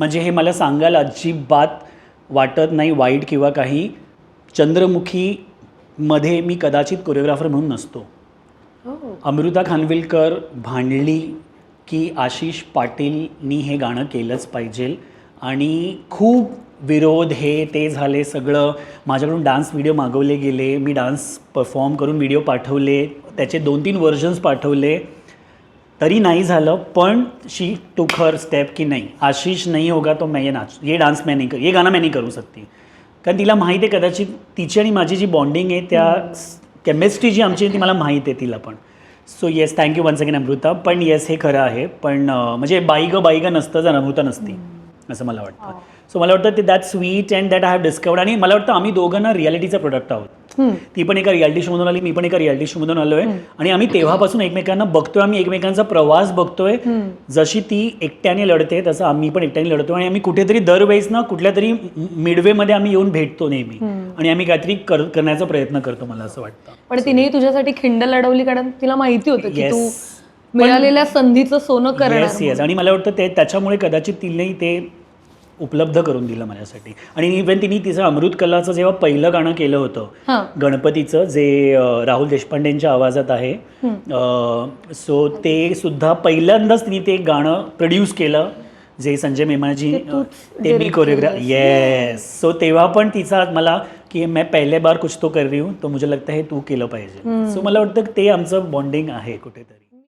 म्हणजे हे मला सांगायला अजिबात वाटत नाही वाईट किंवा काही. चंद्रमुखीमध्ये मी कदाचित कोरिओग्राफर म्हणून नसतो. अमृता खानविलकर भांडली की आशिष पाटीलनी हे गाणं केलंच पाहिजे. आणि खूप विरोध हे ते झाले सगळं. माझ्याकडून डान्स व्हिडिओ मागवले गेले. मी डान्स परफॉर्म करून व्हिडिओ पाठवले. त्याचे दोन तीन व्हर्जन्स पाठवले. तरी नाही झालं पण शी टुक हर स्टेप की नाही. आशिष नहीं होगा तो मैं ये नाच ये डान्स मैं नहीं कर ये गाणं मैं नहीं करू सकती. कारण तिला माहीत आहे कदाचित तिची आणि माझी जी बॉन्डिंग आहे त्या केमिस्ट्री जी आमची ती मला माहीत आहे तिला पण. So yes thank you one second Amrita. पण येस हे खरं आहे. पण म्हणजे बाई ग बाई ग नसतं जर अमृता नसती असं मला वाटतं. सो मला वाटतं ते that sweet and that I have discovered आणि मला वाटतं आम्ही दोघं ना रियालिटीचा प्रोडक्ट आहोत. ती पण एका रियालिटी शोमधून आली मी पण एका रियालिटी शोमधून आलो आहे आणि आम्ही तेव्हापासून एकमेकांना बघतोय आम्ही एकमेकांचा प्रवास बघतोय. जशी ती एकट्याने लढते तसं आम्ही पण एकट्याने लढतोय आणि आम्ही कुठेतरी दरवेळेस ना कुठल्या तरी मिडवेमध्ये आम्ही येऊन भेटतो नेहमी. आणि आम्ही काहीतरी कर करण्याचा प्रयत्न करतो मला असं वाटतं. पण तिनेही तुझ्यासाठी खिंड लढवली कारण तिला माहिती होतं की. तू मिळालेल्या संधीचं सोनं येस आणि मला वाटतं ते त्याच्यामुळे कदाचित तिने ते उपलब्ध करून दिलं माझ्यासाठी. आणि इव्हन तिने तिचं अमृत कलाचं जेव्हा पहिलं गाणं केलं होतं गणपतीचं जे अ, राहुल देशपांडेंच्या आवाजात आहे सो ते सुद्धा पहिल्यांदाच तिने ते गाणं प्रोड्यूस केलं जे संजय मेमाजी ते मी कोरिओग्राफ येस सो तेव्हा पण तिचा मला की मैं पहले बार कुछ तो कर रही हूँ तो मुझे लगता है तू केलं पाहिजे. सो मला वाटतं ते आमचं बॉन्डिंग आहे कुठेतरी.